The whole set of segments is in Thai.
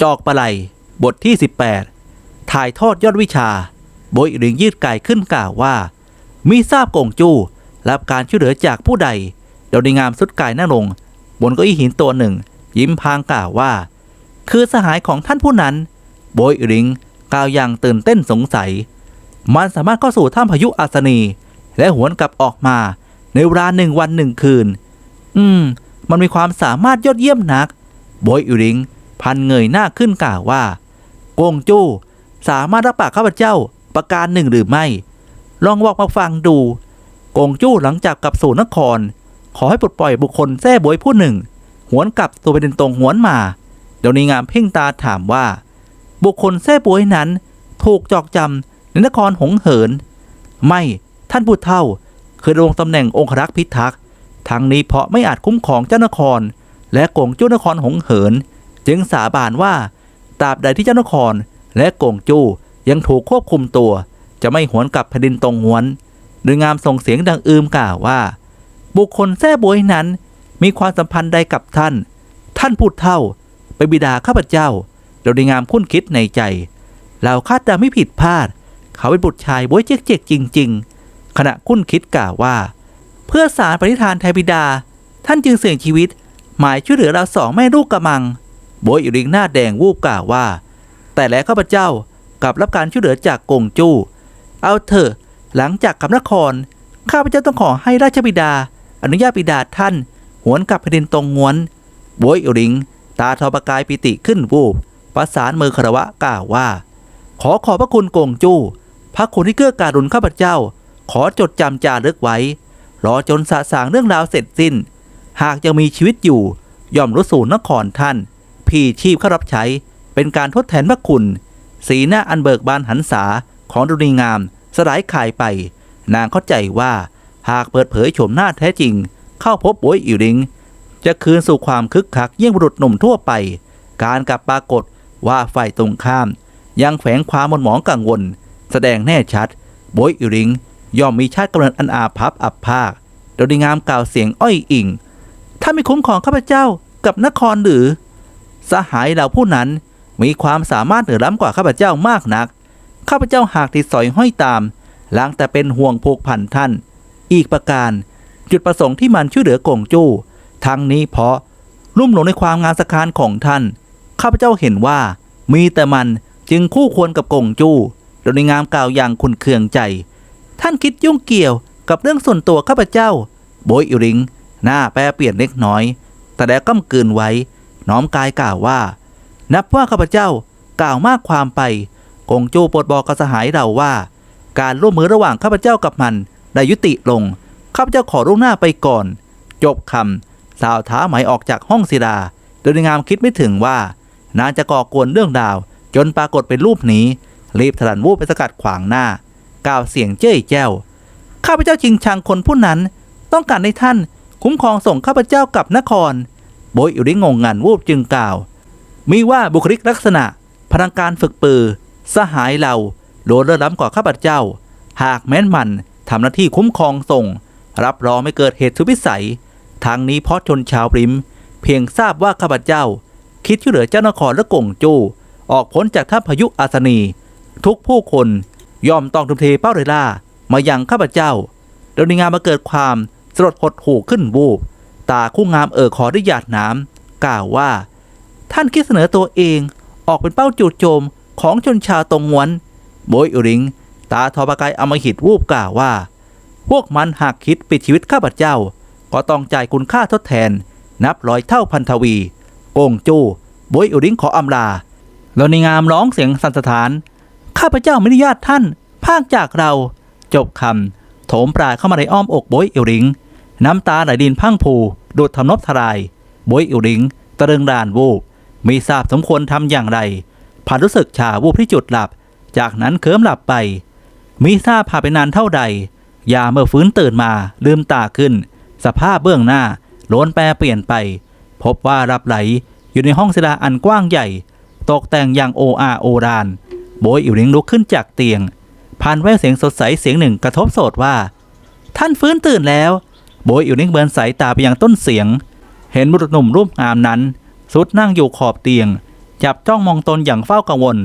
จอกปลาไหลบทที่ 18 ถ่ายทอดยอดวิชา โบยหริงยืดกายขึ้นกล่าวว่า มีทราบกงจู้รับการช่วยเหลือจากผู้ใดเดยวในงามสุดกายนั่งลง บนเก้าอี้หินตัวหนึ่ง ยิ้มพางกล่าวว่า คือสหายของท่านผู้นั้น โบยหริงกล่าวอย่างตื่นเต้นสงสัย มันสามารถเข้าสู่ถ้ำพายุอาสนี และหวนกลับออกมา ในเวลาหนึ่งวันหนึ่งคืน อืม มันมีความสามารถยอดเยี่ยมนัก โบยอุริง พันเงยหน้าขึ้นกล่าวว่า กงจู้สามารถรับปากข้าพเจ้าประการหนึ่งหรือไม่ ลองบอกมาฟังดู กงจู้หลังจากกลับสู่นคร ขอให้ปลดปล่อยบุคคลแท้บวยผู้หนึ่ง หวนกลับตัวเป็นตรงหวนมา เดี๋ยวนี้งามเพ่งตาถามว่า บุคคลแท้บวยนั้น ถูกจอกจำในนครหงเหิน ไม่ท่านผู้เฒ่าเคยดำรงตำแหน่งองครักษ์พิทักษ์ทั้งนี้เพราะไม่อาจคุ้มครองเจ้านคร และกงจู้นครหงเหิน จึงสาบานว่าตราบใดที่เจ้านครและกงจู้ยังถูกควบคุมตัว จะไม่หวนกลับแผ่นดินตรงหวนโดยงามส่งเสียงดังอืมกล่าวว่า บุคคลแท้บวยนั้น มีความสัมพันธ์ใดกับท่าน ท่านพูดเท่า ไปบิดาข้าพเจ้าโดยงามคุ้นคิดในใจเราคาดเดาไม่ผิดพลาด เขาเป็นบุตรชายบวยเจ๊กเจกๆจริง ๆ ขณะคุ้นคิดกล่าวว่า เพื่อสารปณิธานไทยบิดา ท่านจึงเสี่ยงชีวิต หมายช่วยเหลือเราสองแม่ลูกกระมัง โบยอิริงหน้าแดงวูบกล่าวว่า แต่แล้วข้าพเจ้ากลับรับการช่วยเหลือจากกงจู้เอาเถอะหลังจากกลับนคร ข้าพเจ้าต้องขอให้ราชบิดา อนุญาตบิดาท่าน หวนกลับแผ่นดินตรงงวนโบยอิริง ตาทอประกายปิติขึ้นวูบประสานมือคารวะกล่าวว่า ขอขอบพระคุณกงจู้พระคุณที่เกื้อการุณข้าพเจ้า ขอจดจำจารึกไว้ รอจนสะสางเรื่องราวเสร็จสิ้น หากยังมีชีวิตอยู่ย่อมรู้สู่นครท่าน พีชีพเข้ารับใช้ เป็นการทดแทนพระคุณ สีหน้าอันเบิกบานหันษาของดุนีงามสลายขายไป นางเข้าใจว่าหากเปิดเผยโฉมหน้าแท้จริง เข้าพบโบยอิริง จะคืนสู่ความคึกคักเยี่ยงบุรุษหนุ่มทั่วไป การกลับปรากฏว่าฝ่ายตรงข้าม ยังแฝงความหมนหมองกังวล แสดงแน่ชัดโบยอิริงย่อมมีชาติกำเนิดอันอาภัพอับภาคโดยดีงามกล่าวเสียงอ้อยอิงถ้าไม่คุ้มของข้าพเจ้ากับนครหรือ สหายเหล่าผู้นั้นมีความสามารถเหนือล้ำกว่าข้าพเจ้ามากนัก ข้าพเจ้าหากติดสอยห้อยตามล้างแต่เป็นห่วงผูกพันท่าน อีกประการ จุดประสงค์ที่มันช่วยเหลือกงจู้ ทั้งนี้เพราะลุ่มหลงในความงานสคานของท่าน ข้าพเจ้าเห็นว่า มีแต่มันจึงคู่ควรกับกงจู้โดยในงามกล่าวอย่างคุณเคืองใจ ท่านคิดยุ่งเกี่ยวกับเรื่องส่วนตัวข้าพเจ้า โบยอิริง หน้าแปรเปลี่ยนเล็กน้อย แต่แล้วก้ำกืนไว้ น้อมกายกล่าวว่า นับว่าข้าพเจ้ากล่าวมากความไปกงจูโปรดบอกกสหายเราว่า การร่วมมือระหว่างข้าพเจ้ากับมันได้ยุติลงข้าพเจ้าขอล่วงหน้าไปก่อน จบคำสาวท้าไหมออกจากห้องศิลาโดยงามคิดไม่ถึงว่านางจะก่อกวนเรื่องราว จนปรากฏเป็นรูปนี้ รีบถลันวูบไปสกัดขวางหน้ากล่าวเสียงเจ้ยแจ้วข้าพเจ้าชิงชังคนผู้นั้น ต้องการให้ท่านคุ้มครองส่งข้าพเจ้ากลับนคร โบยอยู่ได้งงงันวูบจึงกล่าว มีว่าบุคลิกลักษณะ พลังการฝึกปือ สหายเราโดนเลื่อล้ำกว่าข้าพเจ้า หากแม้นมันทำหน้าที่คุ้มครองส่ง รับรองไม่เกิดเหตุสุดวิสัยทางนี้เพราะชนชาวริม เพียงทราบว่าข้าพเจ้า คิดช่วยเหลือเจ้านครและกงจู้ออกพ้นจากถ้ำพายุอาสนี ทุกผู้คนยอมต้องทุ่มเทเป้าเรล่ามายังข้าพเจ้าโดยในงานมาเกิดความสลดหดหู่ขึ้นวูบ ตาคู่งามเอ่อขอได้หยาดน้ำกล่าวว่า ท่านคิดเสนอตัวเองออกเป็นเป้าจู่โจมของชนชาวตรงงวนโบยอุริง ตาทอปากายอมหิตวูบกล่าวว่า พวกมันหากคิดปิดชีวิตข้าพเจ้า ก็ต้องจ่ายคุณค่าทดแทน นับร้อยเท่าพันทวีโกงจูโบยอุริงขออำลาแล้วในงามร้องเสียงสันสถาน ข้าพเจ้าไม่อนุญาตท่านพากจากเรา จบคำโถมปราดเข้ามาในอ้อมอกโบยอิวริง น้ำตาไหลดินพังผู ดูดทำนบทลายโบยอิวริงตะเริงดานวูบมีทราบสมควรทำอย่างไรผ่านรู้สึกชาวูบที่จุดหลับ จากนั้นเคลิ้มหลับไป มีทราบผ่านไปนานเท่าใดยาเมื่อฟื้นตื่นมาลืมตาขึ้น สภาพเบื้องหน้าโลนแปรเปลี่ยนไป พบว่ารับไหลอยู่ในห้องศิลาอันกว้างใหญ่ ตกแต่งอย่างโออาโอรานโบยอิวริงลุกขึ้นจากเตียงผ่านแววเสียงสดใสเสียงหนึ่งกระทบโสดว่า ท่านฟื้นตื่นแล้ว โบยอิวริงเบินสายตาไปยังต้นเสียง เห็นบุรุษหนุ่มรูปงามนั้นสุดนั่งอยู่ขอบเตียง จับจ้องมองตนอย่างเฝ้ากังวล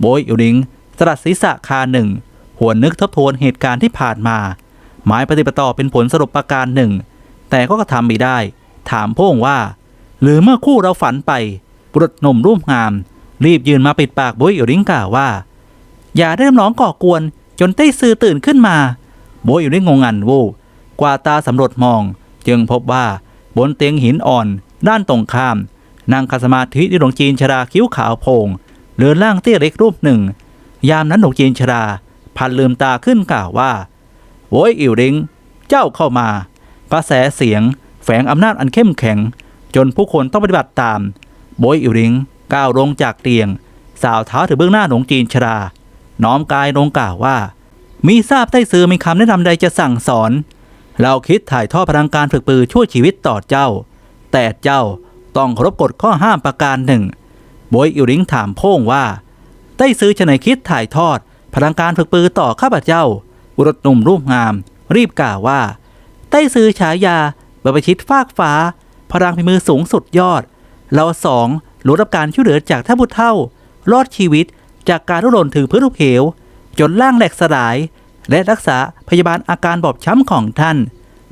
โบยอิริงสลัดศีรษะคาหนึ่งหวนนึกทบทวนเหตุการณ์ที่ผ่านมา หมายปฏิปต่อเป็นผลสรุปประการหนึ่ง แต่ก็กระทำไม่ได้ ถามพ่งว่า หรือเมื่อคู่เราฝันไป บุรุษหนุ่มรูปงาม รีบยืนมาปิดปากโบยอิริงกล่าวว่า อย่าได้ร้องก่อกวนจนเต้ซือตื่นขึ้นมา โบยอิริงงงงันวูบ กว่าตาสำรวจมอง จึงพบว่าบนเตียงหินอ่อนด้านตรงข้ามนางคาสมาธิที่หลวงจีนชราคิ้วขาวโพงเลือนร่างเตี้ยเล็กรูปหนึ่ง ยามนั้นหลวงจีนชราพันลืมตาขึ้นกล่าวว่าโว้ยอิวริง เจ้าเข้ามา กระแสเสียง แฝงอำนาจอันเข้มแข็ง จนผู้คนต้องปฏิบัติตามโบยอิวริงก้าวลงจากเตียง สาวเท้าถึงเบื้องหน้าหลวงจีนชรา น้อมกายลงกล่าวว่า มีทราบใต้ซื้อมีคำแนะนำใดจะสั่งสอน เราคิดถ่ายทอดพลังการฝึกปือช่วยชีวิตต่อเจ้า แต่เจ้าต้องเคารพกฎข้อห้ามประการหนึ่งโบยอิริงถามพ่งว่าใต้ซื้อจะไหนคิดถ่ายทอด พลังการฝึกปือต่อข้าพเจ้า บุรุษหนุ่มรูปงาม รีบกล่าวว่าใต้ซื้อฉายาบรรพชิตฟากฟ้า พลังฝีมือสูงสุดยอด เราสองรู้รับการช่วยเหลือจากท่านผู้เฒ่า รอดชีวิตจากการรุกรนถึงพื้นลูกเหว จนร่างแหลกสลาย และรักษาพยาบาลอาการบอบช้ำของท่าน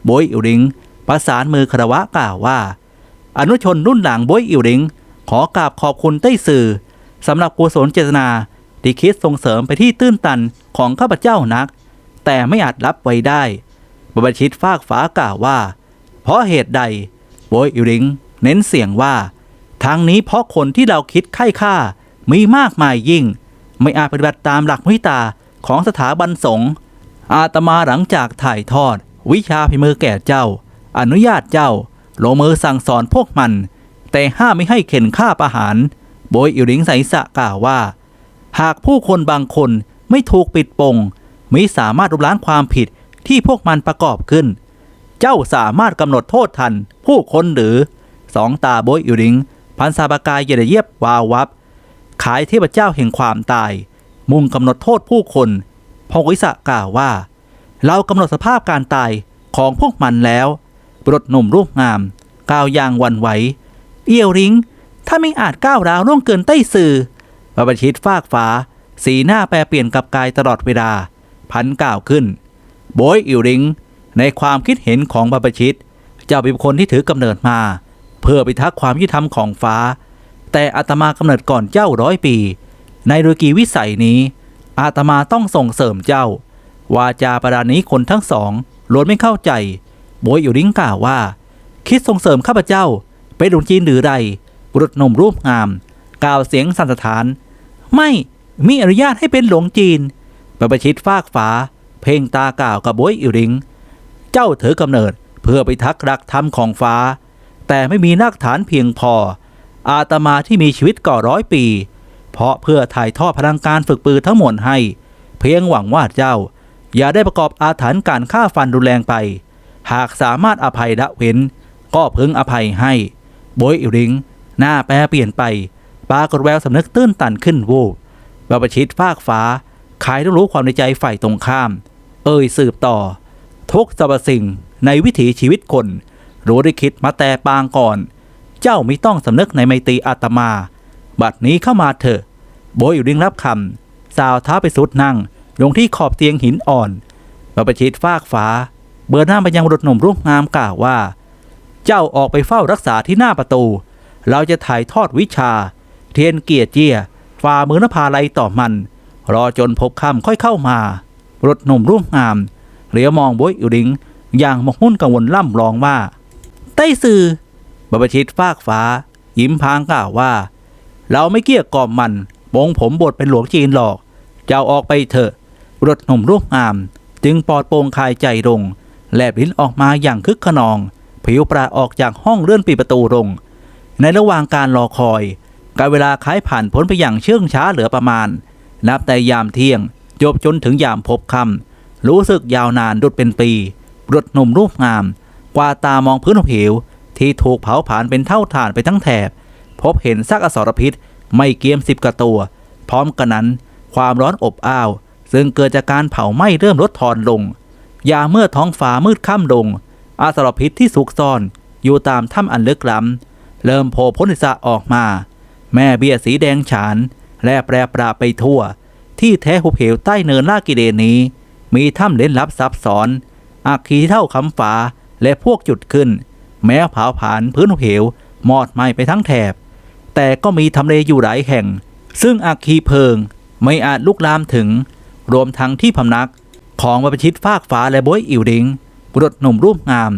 โบยอิวริง ประสานมือคารวะกล่าวว่า อนุชนรุ่นหลังโบยอิวริง ขอกราบขอบคุณใต้สื่อสำหรับกุศลเจตนาที่คิดส่งเสริมไปที่ตื้นตันของข้าพเจ้านัก แต่ไม่อาจรับไว้ได้บรรพชิตฟากฟ้ากล่าวว่า เพราะเหตุใดโบยอิวริง เน้นเสียงว่าทางนี้เพราะคนที่เราคิดไข้ค่ามีมากมายยิ่ง ไม่อาจปฏิบัติตามหลักมุทิตาของสถาบันสงฆ์ อาตมาหลังจากถ่ายทอด วิชาพิมือแก่เจ้า อนุญาตเจ้าลงมือสั่งสอนพวกมัน แต่ห้ามไม่ให้เข็นฆ่าประหาร โบยอิริงใสสะกล่าวว่า หากผู้คนบางคนไม่ถูกปิดปงมิสามารถลบล้างความผิดที่พวกมันประกอบขึ้น เจ้าสามารถกำหนดโทษทัน ผู้คนหรือสองตาโบยอิริง พันซาบากายเยดเยียบวาววับ ขายเทพเจ้าแห่งความตาย มุ่งกำหนดโทษผู้คน พงวิสะกล่าวว่า เรากำหนดสภาพการตายของพวกมันแล้ว บรุษหนุ่มรูปงามก้าวอย่างวันไหวเอียวริงถ้าไม่อาจก้าวร้าวล่วงเกินใต้สื่อบรรพชิตฟากฟ้า สีหน้าแปรเปลี่ยนกับกายตลอดเวลา พันกล่าวขึ้น โบยอิวริงในความคิดเห็นของบรรพชิต เจ้าเป็นคนที่ถือกำเนิดมา เพื่อพิทักษ์ความยุติธรรมของฟ้า แต่อาตมากำเนิดก่อนเจ้าร้อยปี ในโดยกีวิสัยนี้ อาตมาต้องส่งเสริมเจ้า วาจาประดานี้คนทั้งสองล้วนไม่เข้าใจโบยอยู่ริ้งกล่าวว่า คิดส่งเสริมข้าพเจ้าเป็นดวงจีนหรือไรบุรุษหนุ่มรูปงาม กล่าวเสียงสันสะท้าน ไม่มีอนุญาตให้เป็นหลวงจีนบรรพชิตฟากฟ้าเพ่งตากล่าวกับโบยอิริง เจ้าถือกำเนิดเพื่อไปทักรักธรรมของฟ้า แต่ไม่มีนักฐานเพียงพอ อาตมาที่มีชีวิตก่อร้อยปี เพราะเพื่อถ่ายทอดพลังการฝึกปืนทั้งหมดให้ เพียงหวังว่าเจ้า อย่าได้ประกอบอาถรรพ์การฆ่าฟันรุนแรงไป หากสามารถอภัยละเว้น ก็พึงอภัยให้โบยอิริง หน้าแปรเปลี่ยนไป ปรากฏแววสำนึกตื้นตันขึ้นวูบบรรพชิตฟากฟ้าขายต้องรู้ความในใจฝ่ายตรงข้าม เอ่ยสืบต่อ ทุกสรรพสิ่งในวิถีชีวิตคน รู้ได้คิดมาแต่ปางก่อน เจ้าไมิต้องสำนึกในไมตรีอาตมา บัดนี้เข้ามาเถอะ โบยอยู่ริงรับคำสาวเท้าไปสุดนั่ง ลงที่ขอบเตียงหินอ่อนบรรพชิตฟากฟ้า เบือร์หน้าไปยังบุรุษหนุ่มรูปงามกล่าวว่า เจ้าออกไปเฝ้ารักษาที่หน้าประตู เราจะถ่ายทอดวิชา เทียนเกียรติเจียฝ่ามือนภาลัยต่อมัน รอจนพบคำค่อยเข้ามารุษหนุ่มรูปงามเหลียวมองโบยอยู่ริงอย่างหมกมุ่นกังวลล่ำร้องว่า ใต้สื่อบรรพชิตฟากฟ้า ยิ้มพางกล่าวว่า เราไม่เกี่ยกล่อมมันบงผมบทเป็นหลวงจีนหรอก เจ้าออกไปเถอะ รถหนุ่มรูปงาม จึงปลอดโปร่งคลายใจลง แลบลิ้นออกมาอย่างคึกขนอง ผิวปราออกจากห้องเลื่อนปีประตูลง ในระหว่างการรอคอย การเวลาคล้ายผ่านพ้นไปอย่างเชื่องช้าเหลือประมาณ นับแต่ยามเที่ยง จบจนถึงยามพบค่ำรู้สึกยาวนานดุดเป็นปี รถหนุ่มรูปงาม กว่าตามองพื้นผิวที่ถูกเผาผลาญเป็นเท่าฐานไปทั้งแถบ พบเห็นซากอสรพิษ ไม่เกียมสิบกระตัว พร้อมกันนั้น ความร้อนอบอ้าว ซึ่งเกิดจากการเผาไหม้เริ่มลดทอนลง ยาเมื่อท้องฟ้ามืดค่ำลง อสรพิษที่สุกซ่อน อยู่ตามถ้ำอันลึกล้ำ เริ่มโผล่พ้นอิสระออกมา แม่เบี้ยสีแดงฉาน และแปรปราไปทั่ว ที่แท้หุบเหวใต้เนินลากิเลนนี้ มีถ้ำเล่นลับซับซ้อนอักขีเท่าคำฝาและพวกจุดขึ้น แม้เผาผลาญพื้นหุบเหวมอดไหม้ไปทั้งแถบ แต่ก็มีทำเลอยู่หลายแห่ง ซึ่งอักขีเพลิงไม่อาจลุกลามถึง รวมทั้งที่พำนัก ของบรรพชิตฟากฟ้าและบอยอิวดิง บุรุษหนุ่มรูปงาม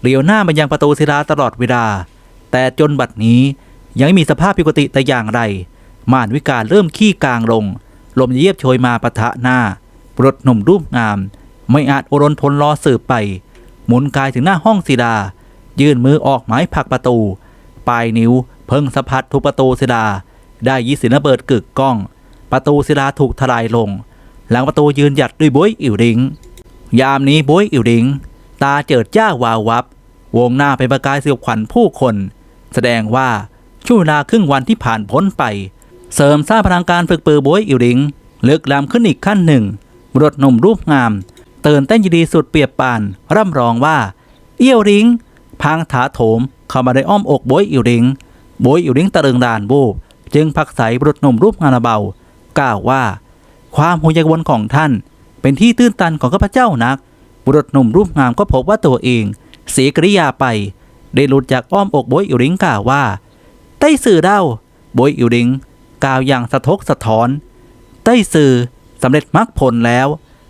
เลียวหน้ามายังประตูศิลาตลอดเวลา แต่จนบัดนี้ยังไม่มีสภาพปกติแต่อย่างไร ม่านวิการเริ่มขี้กลางลง ลมเยียบโชยมาปะทะหน้าบุรุษหนุ่มรูปงาม ไม่อาจโอรนทนรอสืบไป หมุนกายถึงหน้าห้องศิลา ยื่นมือออกหมายผลักประตู ปลายนิ้ว เพิ่งสะพัดทุกประตูศิลา ได้ยินเสียงระเบิดกึกก้อง ประตูศิลาถูกทลายลง หลังประตูยืนหยัดด้วยบวยอิวดิง ยามนี้บวยอิวดิง ตาเจิดจ้าวาววับ วงหน้าเป็นประกายสียวขวัญผู้คน แสดงว่าช่วงเวลาครึ่งวันที่ผ่านพ้นไป เสริมสร้างพลังการฝึกปือบวยอิวดิงลึกล้ำขึ้นอีกขั้นหนึ่งบรุษหนุ่มรูปงามเตือนเต้นยินดีสุดเปียบปาน ร่ำร้องว่า เอี้ยวริง พังถาโถมเข้ามาในอ้อมอกบวยอิวดิง บยอิวดิงตะเริงดานบูบจึงพักใสบุรุษหนุ่มรูปงามเบากล่าวว่า ความห่วงใยวนของท่าน เป็นที่ตื้นตันของข้าพเจ้านัก บุรุษหนุ่มรูปงามก็พบว่าตัวเองเสียกริยาไป ได้หลุดจากอ้อมอกบยอิวริงกล่าวว่าใต้สื่อเด้าบยอิวริงกล่าวอย่างสะทกสะท้อนใต้สื่อสำเร็จมรรคผลแล้ว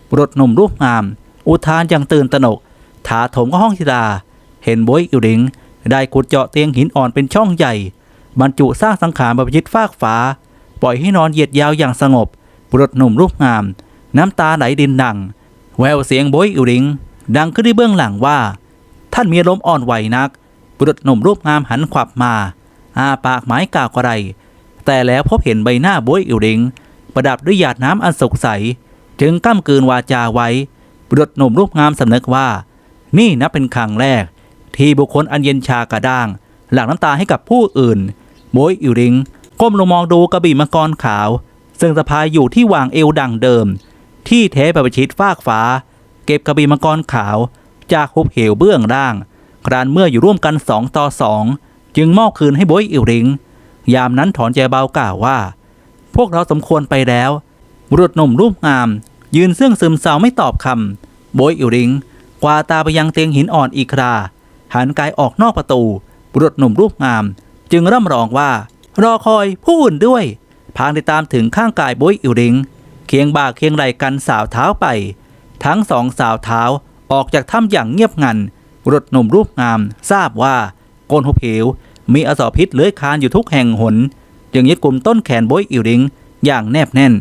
บุรุษหนุ่มรูปงาม อุทานอย่างตื่นตระหนก ถาโถมก็ห้องธิดา เห็นบยอิวริงได้ขุดเจาะเตียงหินอ่อนเป็นช่องใหญ่ บรรจุสร้างสังขารบรรพชิตฟากฟ้า ปล่อยให้นอนเหยียดยาวอย่างสงบ บุรุษหนุ่มรูปงาม น้ำตาไหลดินดัง แววเสียงโบยอิริง ดังขึ้นที่เบื้องหลังว่า ท่านมีอารมอ่อนไหวนัก บุรุษหนุ่มรูปงามหันขวับมาอาปากหมายกล่าวอะไร แต่แล้วพบเห็นใบหน้าโบยอิริง ประดับด้วยหยาดน้ำอันสกใส จึงก้ามกืนวาจาไว้ บุรุษหนุ่มรูปงามสำนึกว่า นี่นับเป็นครั้งแรก ที่บุคคลอันเย็นชากระด้าง หลั่งน้ำตาให้กับผู้อื่น โบยอิริง ก้มลงมองดูกระบี่มังกรขาว ซึ่งสะพายอยู่ที่วางเอวดังเดิม ที่แท้ประชิดฟากฟ้า เก็บกระบี่มังกรขาว จากหุบเหวเบื้องล่าง ครานเมื่ออยู่ร่วมกันสองต่อสองจึงมอบคืนให้โบยอิริง ยามนั้นถอนใจเบากล่าวว่า พวกเราสมควรไปแล้วบุรุษหนุ่มรูปงาม ยืนเสื่องซึมเศร้าไม่ตอบคำโบยอิริงกวาตาไปยังเตียงหินอ่อนอีกคราหันกายออกนอกประตู บุรุษหนุ่มรูปงาม จึงร่ำร้องว่า รอคอยผู้อื่นด้วยพางติดตามถึงข้างกายโบยอิวริง เคียงบ่าเคียงไหลกันสาวเท้าไป ทั้งสองสาวเท้าออกจากถ้ำอย่างเงียบงันรุษหนุ่มรูปงามทราบว่าโกนหุบเหวมีอสรพิษเลื้อยคานอยู่ทุกแห่งหน จึงยึดกลุ่มต้นแขนโบยอิวริง อย่างแนบแน่น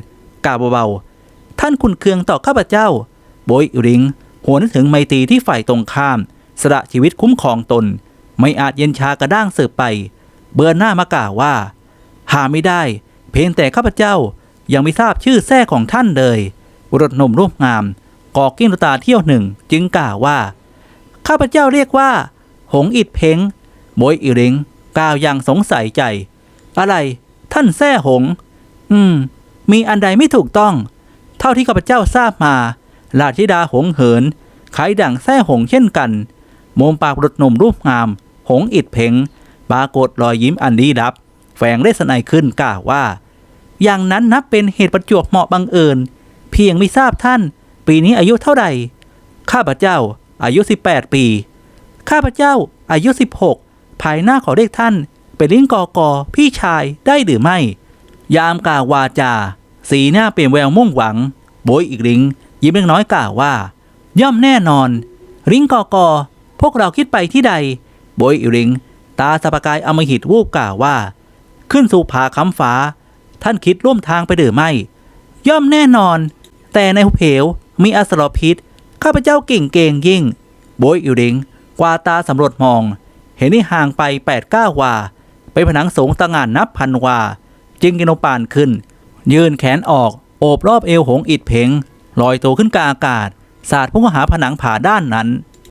กล่าวเบาๆท่านคุณเคืองต่อข้าพเจ้าโบยอิวริงหวนถึงไมตรีที่ฝ่ายตรงข้าม สละชีวิตคุ้มครองตน ไม่อาจเย็นชากระด้างสืบไป เบือนหน้ามากล่าวว่า หาไม่ได้ เพียงแต่ข้าพเจ้ายังไม่ทราบชื่อแท้ของท่านเลยบุรุษหนุ่มรูปงามกอกิ้งตาเที่ยวหนึ่งจึงกล่าวว่า ข้าพเจ้าเรียกว่า หงอิดเพ้งโบยอิริงกล่าวอย่างสงสัยใจ อะไร ท่านแท้หง อืม มีอันใดไม่ถูกต้อง เท่าที่ข้าพเจ้าทราบมาราชธิดาหงเหินขายดั่งแท้หงเช่นกันมมปากบุรุษหนุ่มรูปงาม หงอิดเพ้ง ปรากฏรอยยิ้มอันดีดับ แฝงเลสไนขึ้นกล่าวว่า อย่างนั้นนับเป็นเหตุประจวบเหมาะบังเอิญ เพียงไม่ทราบท่าน ปีนี้อายุเท่าไหร่ ข้าพเจ้า อายุ 18 ปี ข้าพเจ้าอายุ 16 ภายหน้าขอเรียกท่าน เป็นลิ้นกอกอพี่ชายได้หรือไม่ ยามกล่าววาจา สีหน้าเปลี่ยนแววมุ่งหวัง โบยอีกลิงยิ้มเล็กน้อยกล่าวว่า ย่อมแน่นอนริงกอกอพวกเราคิดไปที่ใด โบยอีริง ตาสะปกายอมหิตวูบกล่าวว่า ขึ้นสู่ผาคำฟ้า ท่านคิดร่วมทางไปหรือไม่ ย่อมแน่นอน แต่ในหุบเหวมีอสรพิษ ข้าพเจ้าเก่งเก่งยิ่ง โบยอิริง กวาตาสำรวจมอง เห็นที่ห่างไป8ปดก้าวาเป็นผนังสูงตะงานนับพันวา จึงกินโอปานขึ้น ยืนแขนออก โอบรอบเอวหงอิดเพงลอยตัวขึ้นกลางอากาศ สาดพุ่งหาผนังผาด้านนั้น